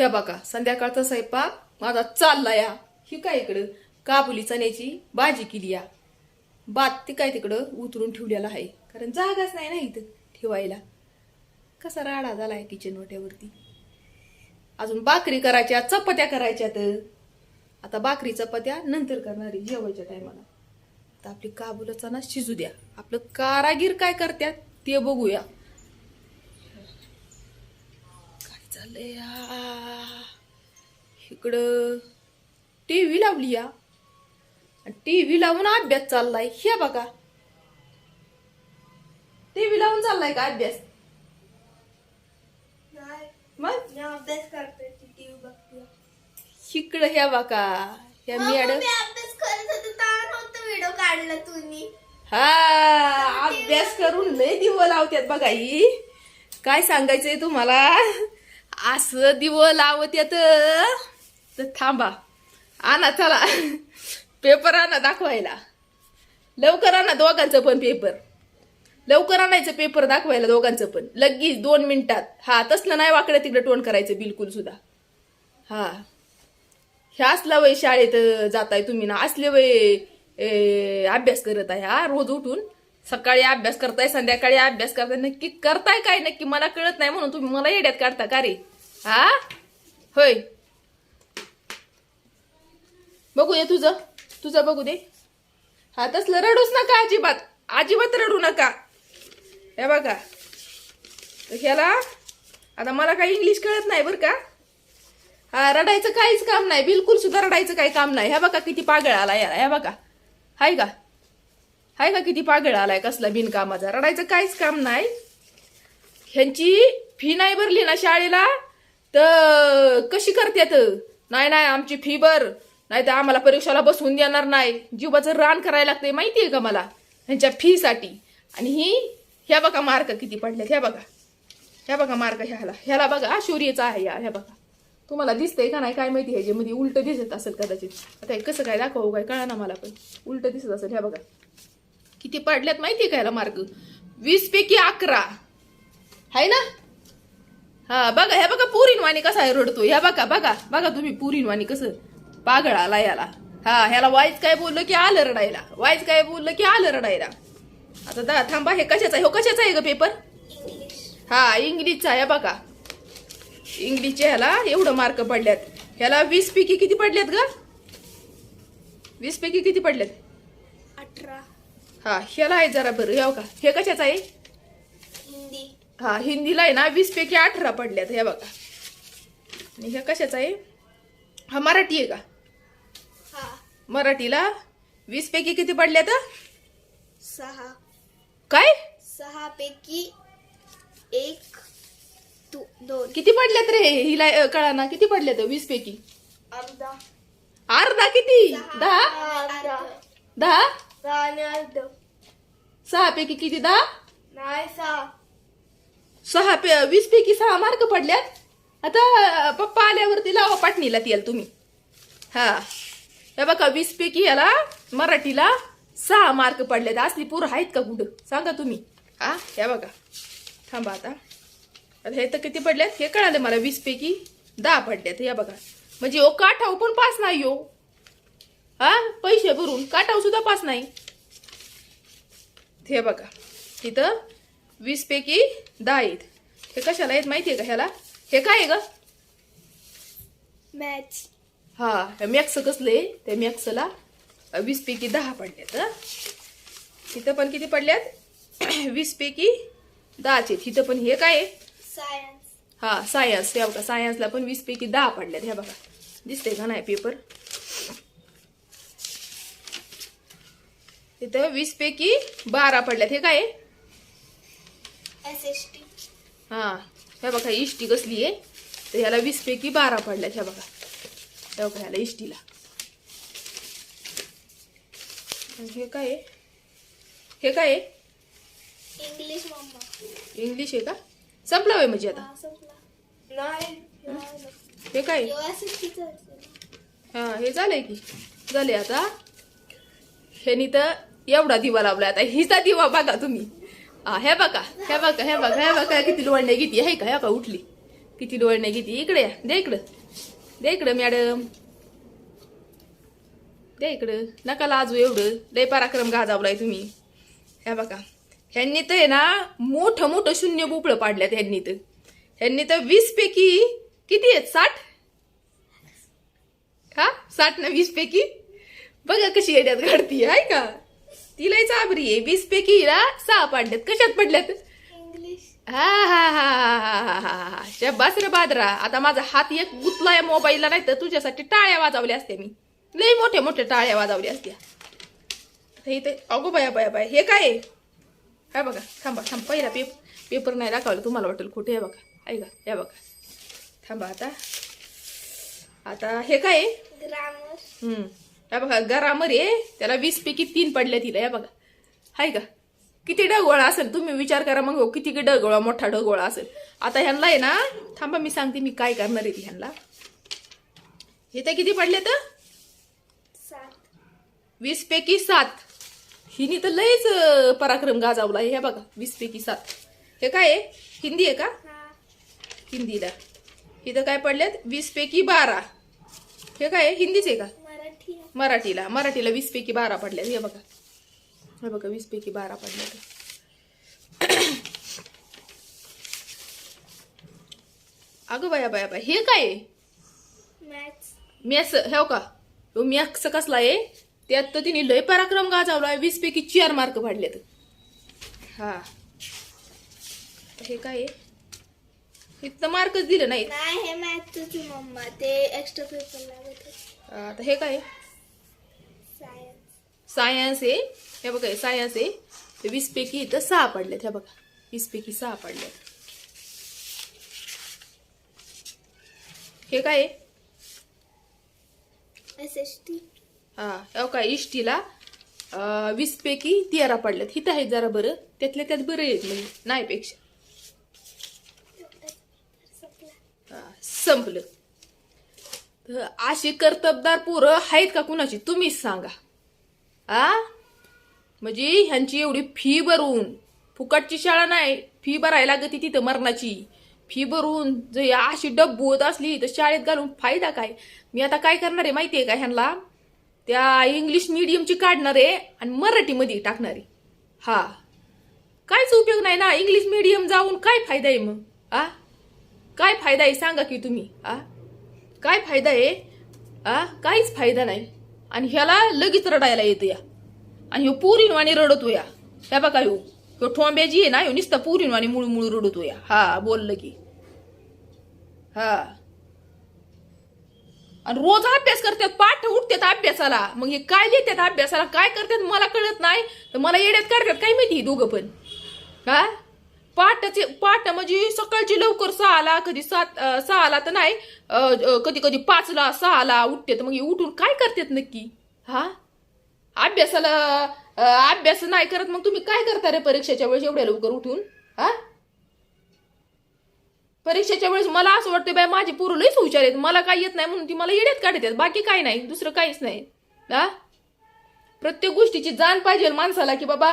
ह्या बघा संध्याकाळचा स्वयंपाक माझा चालला या ही काय इकडं? काबुली चण्याची भाजी केली या. भात ती काय तिकडं उतरून ठेवलेला आहे. कारण जागाच नाही ना इथं ठेवायला. कसा राडा झालाय किचन वाट्यावरती अजून भाकरी करायच्या चपात्या तर आता भाकरी चपात्या नंतर करणारी जेवायच्या टायमाला. तर आपली काबुला चणा शिजू द्या. आपलं कारागीर काय करतात ते बघूया. या? इकडं टीव्ही लावली या. टीव्ही लावून अभ्यास चाललाय. हे बघा. टीव्ही लावून चाललाय का अभ्यास? मग? अभ्यास करते. इकडं ह्या बघा. ह्या मॅडम मी अभ्यास करत होते. तेव्हा नव्हतं व्हिडिओ काढला तुम्ही. हा अभ्यास करून लय दिवं लावत्यात बघा ही. काय सांगायचंय तुम्हाला? असं दिव लावत्यात तर थांबा. आणा चला. पेपर आणा दाखवायला. लवकर आणा दोघांचं पण पेपर. लवकर आणायचं पेपर दाखवायला दोघांचं पण. लगेच दोन मिनिटात. हा तसलं नाही वाकडं तिकडे टोन करायचं बिलकुल सुद्धा. हा. ह्या असला वय शाळेत जाताय तुम्ही ना. असले वय ए, अभ्यास करत आहे हा रोज उठून. सकाळी अभ्यास करताय संध्याकाळी अभ्यास करताय नक्की करताय काय नक्की मला कळत नाही म्हणून तुम्ही मला येड्यात काढता का रे? हा? होय. बघू दे तुझं. तुझं बघू दे. हा तसलं रडूच नका अजिबात. अजिबात रडू नका. हे बघा. ह्याला आता मला काही इंग्लिश कळत नाही बरं का. हा रडायचं काहीच काम नाही. बिलकुल सुद्धा रडायचं काही काम नाही. ह्या बघा किती पागळ आला याला. ह्या बघा. हाय का? हाय का किती पागळ आलाय कसला बिनकामाचा. रडायचं काहीच काम नाही. ह्यांची फी नाही भरली ना शाळेला. तर कशी करतात नाही नाही आमची फी भर. नाही तर आम्हाला परीक्षाला बसवून देणार नाही. जीवाचं रान करायला लागतंय माहितीये का मला? ह्यांच्या फीसाठी आणि ही ह्या बघा मार्क किती पडल्यात ह्या बघा. ह्या बघा मार्क ह्याला. ह्याला बघा शौर्यचा आहे या ह्या बघा. तुम्हाला दिसतंय का नाही काय माहिती ह्याच्यामध्ये उलट दिसत असेल कदाचित. आता हे कसं काय दाखवू काय कळा ना मला पण. उलट दिसत असेल ह्या बघा. किती पडल्यात माहिती का ह्याला मार्क वीस पैकी अकरा. आहे ना? हा बघा ह्या बघा पुरीनवाणी कसा आहे रडतो ह्या बघा बघा बघा तुम्ही पुरीनवाणी कसं पागळ आला याला. हा ह्याला वाईज काय बोललं की आलं रडायला. वाईज काय बोललं की आलं रडायला. आता दा थांबा हे कशाचा आहे? हो कशाचा आहे ग पेपर हा इंग्लिशचा आहे बघा. इंग्लिशच्या ह्याला एवढं मार्क पडल्यात. ह्याला वीस पैकी किती पडल्यात ग? वीस पैकी किती पडल्यात? अठरा. हा ह्याला आहे जरा बरं हे का हे कशाचं आहे? हिंदी. हा हिंदीला आहे ना वीस पैकी अठरा पडल्यात हे बघा. आणि हे कशाचं आहे? हा मराठी आहे का? हा. मराठीला वीस पैकी किती पडल्यात? सहा. काय? सहा पैकी एक दोन. किती पडल्यात रे? हिला अ, कळा ना किती पडल्यात वीस पैकी? अर्धा. अर्धा किती? दहा? अर्धा. दहा? दहा आणि अर्ध सहा पैकी किती दहा नाही सहा. सहा पे वीस पैकी सहा मार्क पडल्यात. आता पप्पा आल्यावरती लावा पाटणीला तेल तुम्ही. हा. हे बघा वीस पैकी याला मराठीला सहा मार्क पडल्यात. असली पोरं आहेत का कुठं? सांगा तुम्ही. हा हे बघा. थांबा आता. आता हे तर किती पडल्यात? हे कळालं मला वीस पैकी दहा पडल्यात. हे बघा. म्हणजे ओ काठाव पण पास नाही हो. हा? पैसे भरून काठाव सुद्धा पास नाही. हे बघा तिथं वीस पैकी दहा आहेत. हे कशाला आहेत माहितीये का ह्याला? हे काय आहे ग? मॅच हा मॅक्स कसले? त्या मॅक्सला वीस पैकी दहा पडल्यात. तिथं पण किती पडल्यात? वीस पैकी दहाचे तिथं पण हे काय आहे? सायन्स हा सायन्स हे बघा सायन्सला पण वीस पैकी दहा पडल्यात. हे बघा. दिसतंय का नाही पेपर तिथं वीस पैकी बारा पडल्यात. हे काय हा. हे बघा इष्टी कसली आहे? तर ह्याला वीस पैकी बारा पडल्यात ह्या बघा. हे बघा ह्याला इष्टीला आणि हे काय आहे? हे काय आहे? English mamma. इंग्लिश आहे का? संपला वय म्हणजे आता? हा. नाही हे? काय. हा हे झालंय की. झाले आता. ह्यानी तर एवढा दिवा लावलाय आता. हिचा दिवा बघा तुम्ही. हे बघा हे बघा हे बघा हे बघा किती लोळणे घेते. हे का हे का उठली? किती डोळे घेते. इकडे या दे इकडं. दे इकडं मॅडम. दे इकडं. नका लाजू एवढं. लय पराक्रम गाजावलाय तुम्ही. ह्या बघा. ह्यांनी तर आहे ना मोठं मोठं शून्य बोपळं पाडल्यात ह्यांनी तर. ह्यांनी तर वीस पैकी किती आहेत? साठ? हा? साठ ना वीस पैकी? बघा कशी येड्यात घडती आहे का? तिलाही चाबरी आहे. वीस पैकी हिला सहा पाडल्यात कशात पडल्यात? हा हा हा हा हा हा शब्बास रे बादरा. आता माझा हात एक गुतला या मोबाईलला नाही तर तुझ्यासाठी टाळ्या वाजवल्या असत्या मी. लई मोठ्या मोठ्या टाळ्या वाजवल्या असत्या. हे अगो बाया बाया बाया. हे काय काय बघा. थांबा थांब. पहिला पेप पेपर नाही दाखवला. तुम्हाला वाटेल कुठे हे बघा. ऐका या बघा. थांबा आता. आता हे काय ग्रामर या बघा गरामध्ये त्याला वीस पैकी तीन पडल्या तिला या बघा. हाय का? किती डगोळा असेल. तुम्ही विचार करा मग हो, किती डगोळा मोठा डगोळा असेल. आता ह्यांना आहे ना थांबा मी सांगते मी काय करणार आहे ती ह्यांना. हे तर किती पडले तर वीस पैकी सात. हिनी तर लयच पराक्रम गाजावला हे बघा वीस पैकी सात. हे काय आहे? हिंदी आहे का? हिंदीला. इथं काय पडल्यात? वीस पैकी बारा. हे काय आहे? हिंदीच आहे का. मराठीला. मराठीला वीस पैकी बारा पडल्या हे बघा. हे बघा वीस पैकी बारा पडल्या अगं बाया बाया बाया. हे काय मॅथ्स. हे का? तो मॅथ्स कसला आहे? त्यात तर तिने लय पराक्रम गाजावला वीस पैकी चार मार्क पडलेत. हा. हे काय इथं मार्कच दिलं नाही हे मॅथ्सच मम्मा ते एक्स्ट्रा पेपर लागत आहे. आता हे काय आहे? सायन्स आहे हे बघा सायन्स आहे ते वीस पैकी इथं सहा पडलेत हे बघा. वीस पैकी सहा पडलेत. हे काय हा काय इष्टीला वीस पैकी तेरा पडल्यात हिथं आहेत जरा बरं. त्यातल्या त्यात बरं आहेत म्हणजे नाही पेक्षा. हा, संपलं. तर अशी कर्तबदार पोरं आहेत का कुणाची? तुम्हीच सांगा. आ? म्हणजे ह्यांची एवढी फी भरून फुकटची शाळा नाही फी भरायला लागते तिथं मरणाची. फी भरून जर अशी डब्बू होत असली तर शाळेत घालून फायदा काय? मी आता काय करणार आहे माहितीये का ह्यांना? त्या इंग्लिश मिडियमची काढणार आहे आणि मराठीमध्ये टाकणार आहे. हा. काहीच उपयोग नाही ना इंग्लिश मिडियम जाऊन काय फायदा आहे मग? आ? काय फायदा आहे सांगा की तुम्ही? आ? काय फायदा आहे? आ? काहीच फायदा नाही. आणि ह्याला लगेच रडायला येतं या. आणि ह्यो पुरीनवाणी रडतो या. ह्या बघा ह्यो. ह्यो ठोंब्याजी आहे ना ह्यो नुसता पुरीनवाणी मुळू मुळू रडतो या. हा बोललं की हा. आणि रोज अभ्यास करतात पाठ उठतात अभ्यासाला. मग हे काय लिहितात अभ्यासाला काय करतात मला कळत नाही. तर मला येड्यात काढतात काय माहिती दोघं पण. हा? पाठाचे पाठ म्हणजे सकाळची लवकर सहाला कधी सात सहा सहाला तर नाही कधी कधी पाचला सहाला उठते. तर मग हे उठून काय करतात नक्की? हा? अभ्यासाला अभ्यास नाही करत मग तुम्ही काय करता रे परीक्षेच्या वेळेस एवढ्या लवकर उठून? हा? परीक्षेच्या वेळेस मला असं वाटतं बाय माझे पोरं लईच हुशार आहेत. मला काय येत नाही म्हणून ती मला येड्यात काढतात. बाकी काय नाही. दुसरं काहीच नाही. हा? प्रत्येक गोष्टीची जाण पाहिजे माणसाला की बाबा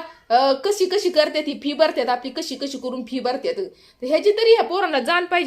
कशी कशी करते ती फी भरतात आपली कशी कशी करून फी भरतात. ह्याची तरी ह्या पोरांना जाण पाहिजे.